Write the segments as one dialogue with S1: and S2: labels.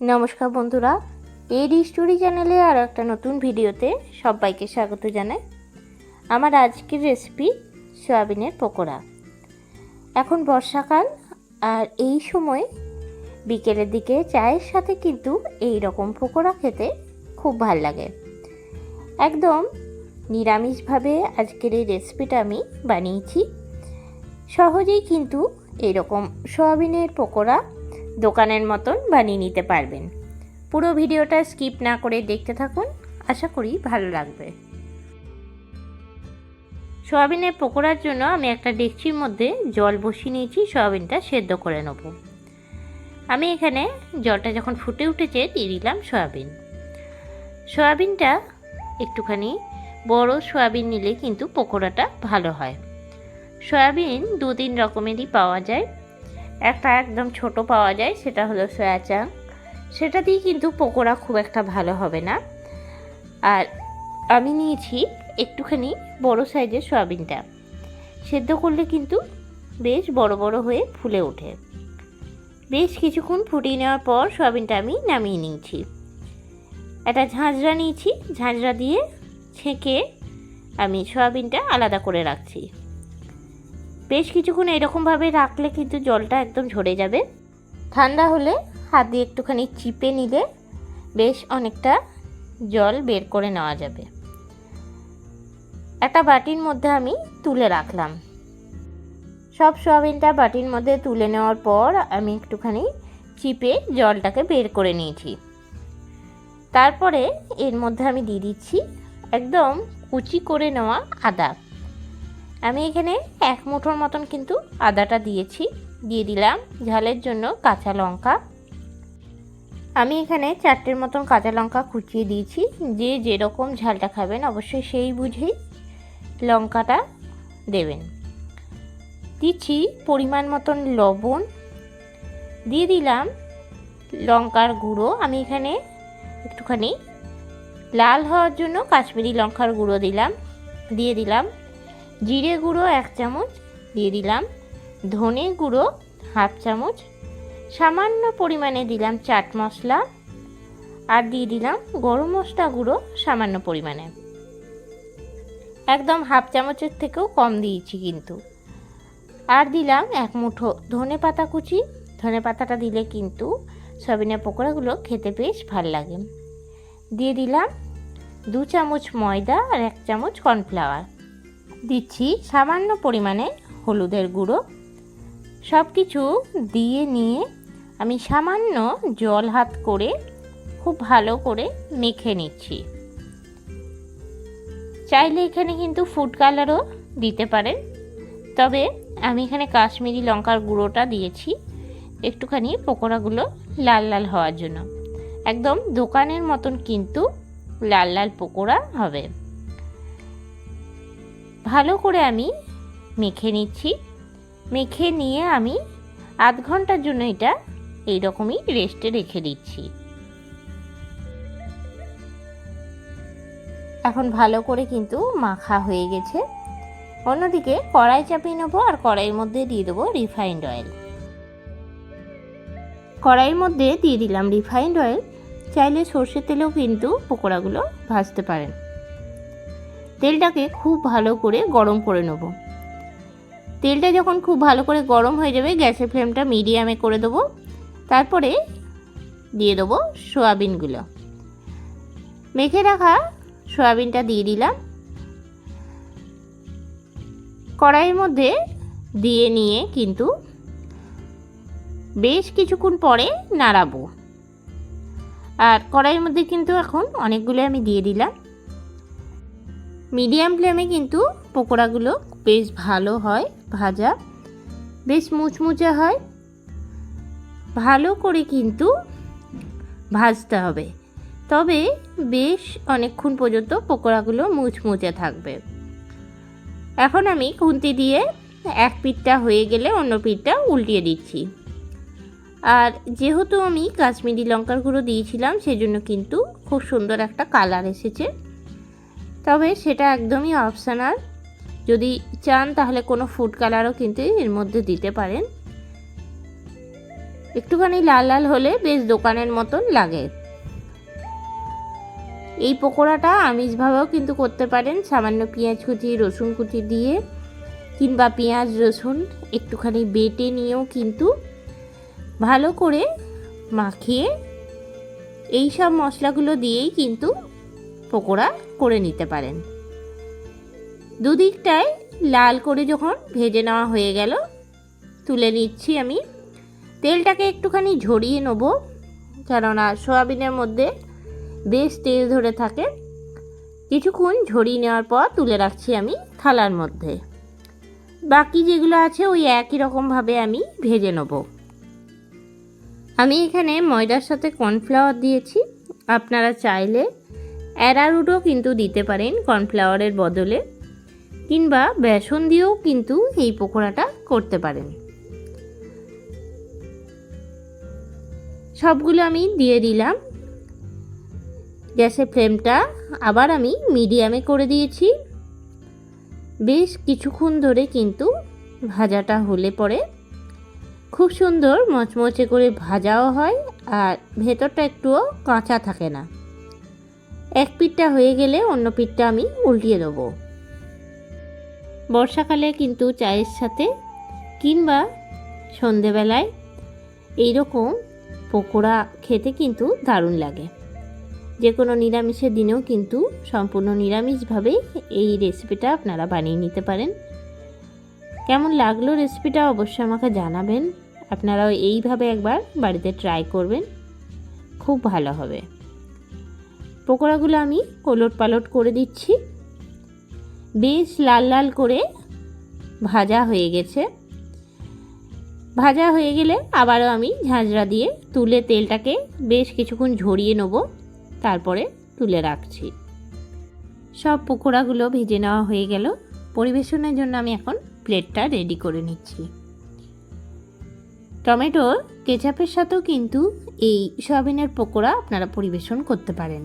S1: নমস্কার বন্ধুরা এডি স্টোরি চ্যানেলে আর একটা নতুন ভিডিওতে সবাইকে স্বাগত জানাই। আমার আজকের রেসিপি সয়াবিনের পকোড়া। এখন বর্ষাকাল আর এই সময় বিকেলের দিকে চায়ের সাথে কিন্তু এই রকম পকোড়া খেতে খুব ভালো লাগে। একদম নিরামিষভাবে আজকের এই রেসিপিটা আমি বানিয়েছি। সহজেই কিন্তু এরকম সয়াবিনের পকোড়া দোকানের মতন বানিয়ে নিতে পারবেন। পুরো ভিডিওটা স্কিপ না করে দেখতে থাকুন, আশা করি ভালো লাগবে। সয়াবিনের পকোড়ার জন্য আমি একটা ডেকচির মধ্যে জল বসিয়ে নিয়েছি, সয়াবিনটা সেদ্ধ করে নেব। আমি এখানে জলটা যখন ফুটে উঠেছে, দিয়ে দিলাম সয়াবিন। সয়াবিনটা একটুখানি বড় সয়াবিন নিলে কিন্তু পকোড়াটা ভালো হয়। সয়াবিন দু তিন রকমেরই পাওয়া যায় একটা একদম ছোট পাওয়া যায়, সেটা হলো সয়া চাং সেটা দিয়ে কিন্তু পকোড়া খুব একটা ভালো হবে না। আর আমি নিয়েছি একটুখানি বড় সাইজের সয়াবিনটা। সেদ্ধ করলে কিন্তু বেশ বড় বড় হয়ে ফুলে ওঠে। বেশ কিছুক্ষণ ফুটিয়ে নেওয়ার পর সয়াবিনটা আমি নামিয়ে নিয়েছি। একটা ঝাঁঝরা নিয়েছি, ঝাঁঝরা দিয়ে ছেঁকে আমি সয়াবিনটা আলাদা করে রাখছি। বেশ কিছুক্ষণ এরকমভাবে রাখলে কিন্তু জলটা একদম ঝরে যাবে। ঠান্ডা হলে হাত দিয়ে একটুখানি চিপে নিলে বেশ অনেকটা জল বের করে নেওয়া যাবে। একটা বাটির মধ্যে আমি তুলে রাখলাম। সব সোয়াবিনটা বাটির মধ্যে তুলে নেওয়ার পর আমি একটুখানি চিপে জলটাকে বের করে নিয়েছি। তারপরে এর মধ্যে আমি দিয়ে দিচ্ছি একদম কুচি করে নেওয়া আদা। আমি এখানে এক মুঠোর মতন কিন্তু আদাটা দিয়েছি। দিয়ে দিলাম ঝালের জন্য কাঁচা লঙ্কা। আমি এখানে চারটের মতন কাঁচা লঙ্কা কুচিয়ে দিয়েছি। যে যেরকম ঝালটা খাবেন অবশ্যই সেই বুঝেই লঙ্কাটা দেবেন। দিচ্ছি পরিমাণ মতন লবণ। দিয়ে দিলাম লঙ্কার গুঁড়ো। আমি এখানে একটুখানি লাল হওয়ার জন্য কাশ্মীরি লঙ্কার গুঁড়ো দিলাম। দিয়ে দিলাম জিরে গুঁড়ো এক চামচ দিয়ে দিলাম। ধনে গুঁড়ো হাফ চামচ। সামান্য পরিমাণে দিলাম চাট মশলা। আর দিয়ে দিলাম গরম মশলা গুঁড়ো সামান্য পরিমাণে। একদম হাফ চামচের থেকেও কম দিয়েছি কিন্তু। আর দিলাম এক মুঠো ধনে পাতা কুচি। ধনে পাতাটা দিলে কিন্তু সবিনের পকোড়াগুলো খেতে বেশ ভালো লাগে। দিয়ে দিলাম দু চামচ ময়দা আর এক চামচ কর্নফ্লাওয়ার। দিচ্ছি সামান্য পরিমাণে হলুদের গুঁড়ো। সব কিছু দিয়ে নিয়ে আমি সামান্য জল হাত করে খুব ভালো করে মেখে নিচ্ছি। চাইলে এখানে কিন্তু ফুড কালারও দিতে পারেন। তবে আমি এখানে কাশ্মীরি লঙ্কার গুঁড়োটা দিয়েছি। একটুখানি পকোড়াগুলো লাল লাল হওয়ার জন্য। একদম দোকানের মতন কিন্তু লাল লাল পকোড়া হবে। ভালো করে আমি মেখে নিচ্ছি। মেখে নিয়ে আমি আধ ঘণ্টার জন্য এটা এইরকমই রেস্টে রেখে দিচ্ছি। এখন ভালো করে কিন্তু মাখা হয়ে গেছে। অন্যদিকে কড়াই চাপিয়ে নেব আর কড়াইয়ের মধ্যে দিয়ে দেবো রিফাইন্ড অয়েল কড়াইয়ের মধ্যে দিয়ে দিলাম রিফাইন্ড অয়েল চাইলে সর্ষের তেলেও কিন্তু পকোড়াগুলো ভাজতে পারেন। তেলটাকে খুব ভালো করে গরম করে নেব। তেলটা যখন খুব ভালো করে গরম হয়ে যাবে, গ্যাসের ফ্লেমটা মিডিয়ামে করে দেবো। তারপরে দিয়ে দেবো সোয়াবিনগুলো। মেখে রাখা সোয়াবিনটা দিয়ে দিলাম। কড়াইয়ের মধ্যে দিয়ে নিয়ে কিন্তু বেশ কিছুক্ষণ পরে নাড়াবো। আর কড়াইয়ের মধ্যে কিন্তু এখন অনেকগুলো আমি দিয়ে দিলাম। মিডিয়াম ফ্লেমে কিন্তু পকোড়াগুলো বেশ ভালো হয়, ভাজা। বেশ মুচমুচে হয়। ভালো করে কিন্তু ভাজতে হবে। তবে বেশ অনেকক্ষণ পর্যন্ত পকোড়াগুলো মুচমুচে থাকবে। এখন আমি খুন্তি দিয়ে এক পিঠটা হয়ে গেলে অন্য পিঠটা উল্টিয়ে দিচ্ছি। আর যেহেতু আমি কাশ্মীরি লঙ্কার গুঁড়ো দিয়েছিলাম, সেজন্য কিন্তু খুব সুন্দর একটা কালার এসেছে। তবে সেটা একদমই অপশনাল যদি চান তাহলে কোনো ফুড কালারও কিন্তু এর মধ্যে দিতে পারেন। একটুখানি লাল লাল হলে বেশ দোকানের মতন লাগে। এই পকোড়াটা আমিষভাবেও কিন্তু করতে পারেন। সামান্য পেঁয়াজ কুচি, রসুন কুচি দিয়ে কিংবা পেঁয়াজ, রসুন একটুখানি বেটে নিয়েও কিন্তু ভালো করে মাখিয়ে এই সব মশলাগুলো দিয়েই কিন্তু পকোড়া করে নিতে পারেন। দুদিকটায় লাল করে যখন ভেজে নেওয়া হয়ে গেল, তুলে নিচ্ছি আমি। তেলটাকে একটুখানি ঝরিয়ে নেব, কেননা সোয়াবিনের মধ্যে বেশ তেল ধরে থাকে। কিছুক্ষণ ঝরিয়ে নেওয়ার পর তুলে রাখছি আমি থালার মধ্যে। বাকি যেগুলো আছে ওই একই রকমভাবে আমি ভেজে নেব। আমি এখানে ময়দার সাথে কর্নফ্লাওয়ার দিয়েছি। আপনারা চাইলে অ্যারারুটও কিন্তু দিতে পারেন কর্নফ্লাওয়ারের বদলে, কিংবা বেসন দিয়েও কিন্তু এই পকোড়াটা করতে পারেন। সবগুলো আমি দিয়ে দিলাম। গ্যাসের ফ্লেমটা আবার আমি মিডিয়ামে করে দিয়েছি। বেশ কিছুক্ষণ ধরে কিন্তু ভাজাটা হলে পরে খুব সুন্দর মচমচে করে ভাজাও হয় আর ভেতরটা একটুও কাঁচা থাকে না। এক পিঠটা হয়ে গেলে অন্য পিঠটা আমি উল্টিয়ে দেবো। বর্ষাকালে কিন্তু চায়ের সাথে কিংবা সন্ধেবেলায় এইরকম পকোড়া খেতে কিন্তু দারুণ লাগে। যে কোনো নিরামিষের দিনেও কিন্তু সম্পূর্ণ নিরামিষভাবে এই রেসিপিটা আপনারা বানিয়ে নিতে পারেন। কেমন লাগল রেসিপিটা অবশ্যই আমাকে জানাবেন। আপনারাও এইভাবে একবার বাড়িতে ট্রাই করবেন। খুব ভালো হবে। পকোড়াগুলো আমি ওলট পালট করে দিচ্ছি। বেশ লাল লাল করে ভাজা হয়ে গেছে। ভাজা হয়ে গেলে আবারও আমি ঝাঁঝরা দিয়ে তুলে তেলটাকে বেশ কিছুক্ষণ ঝরিয়ে নেব, তারপরে তুলে রাখছি। সব পকোড়াগুলো ভেজে নেওয়া হয়ে গেল। পরিবেশনের জন্য আমি এখন প্লেটটা রেডি করে নিচ্ছি। টমেটো কেচাপের সাথেও কিন্তু এই সয়াবিনের পকোড়া আপনারা পরিবেশন করতে পারেন।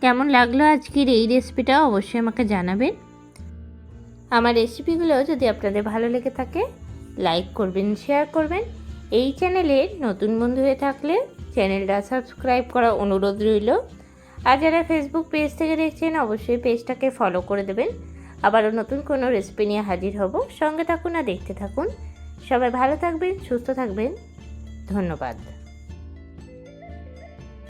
S1: কেমন লাগল আজকের এই রেসিপিটা অবশ্যই আমাকে জানাবেন। আমার রেসিপিগুলো যদি আপনাদের ভালো লেগে থাকে লাইক করবেন শেয়ার করবেন। এই চ্যানেলের নতুন বন্ধু হয়ে থাকলে চ্যানেলটা সাবস্ক্রাইব করা অনুরোধ রইল। আর যারা ফেসবুক পেজ থেকে দেখছেন, অবশ্যই পেজটাকে ফলো করে দেবেন। আবারও নতুন কোনো রেসিপি নিয়ে হাজির হব। সঙ্গে থাকুন আর দেখতে থাকুন। সবাই ভালো থাকবেন, সুস্থ থাকবেন। ধন্যবাদ।